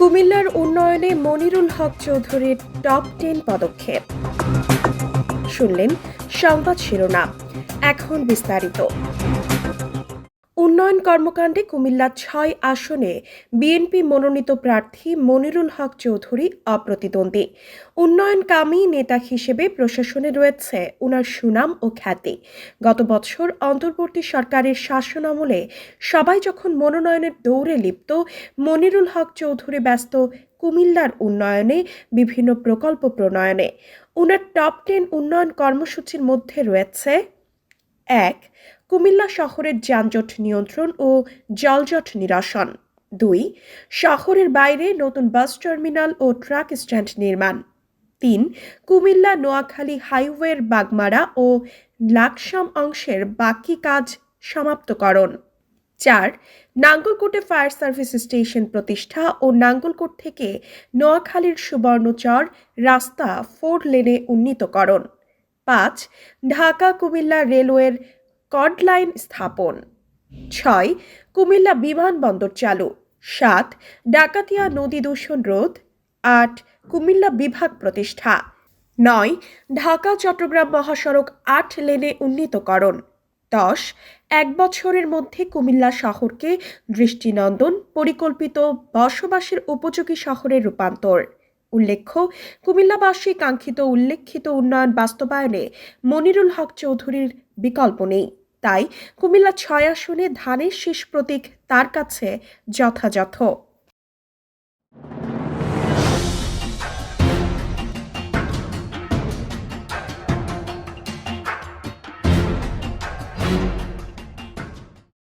কুমিল্লার উন্নয়নে মনিরুল হক চৌধুরীর টপ টেন পদক্ষেপ। শুনলেন সংবাদ শিরোনাম এখন বিস্তারিত। উন্নয়ন কর্মকাণ্ডে কুমিল্লা ছয় আসনে বিএনপি মনোনীত প্রার্থী মনিরুল হক চৌধুরী অপ্রতিদ্বন্দ্বী। উন্নয়নকামী নেতা হিসেবে প্রশাসনে রয়েছে উনার সুনাম ও খ্যাতি। গত বছর অন্তর্বর্তী সরকারের শাসনামলে সবাই যখন মনোনয়নের দৌড়ে লিপ্ত, মনিরুল হক চৌধুরী ব্যস্ত কুমিল্লার উন্নয়নে, বিভিন্ন প্রকল্প প্রণয়নে। উনার টপ টেন উন্নয়ন কর্মসূচির মধ্যে রয়েছে এক, কুমিল্লা শহরের যানজট নিয়ন্ত্রণ ও জলজট নিরসন। দুই, শহরের বাইরে নতুন বাস টার্মিনাল ও ট্রাক স্ট্যান্ড নির্মাণ। তিন, কুমিল্লা নোয়াখালী হাইওয়ের বাগমারা ও লাকসাম অংশের বাকি কাজ সমাপ্তকরণ। চার, নাঙ্গলকোটে ফায়ার সার্ভিস স্টেশন প্রতিষ্ঠা ও নাঙ্গলকোট থেকে নোয়াখালীর সুবর্ণচর রাস্তা ফোর লেনে উন্নীতকরণ। পাঁচ, ঢাকা কুমিল্লা রেলওয়ের কড লাইন স্থাপন। ছয়, কুমিল্লা বিমানবন্দর চালু। সাত, ডাকাতিয়া নদী দূষণ রোধ। আট, কুমিল্লা বিভাগ প্রতিষ্ঠা। নয়, ঢাকা, চট্টগ্রাম মহাসড়ক আট লেনে উন্নীতকরণ। দশ, এক বছরের মধ্যে কুমিল্লা শহরকে দৃষ্টিনন্দন, পরিকল্পিত বসবাসের উপযোগী শহরে রূপান্তর। উল্লেখ্য কুমিল্লাবাসী কাঙ্ক্ষিত উল্লেখিত উন্নয়ন বাস্তবায়নে মনিরুল হক চৌধুরীর বিকল্প নেই। তাই কুমিল্লা ছয় আসনে ধানের শীষ প্রতীক তার কাছে যথাযথ।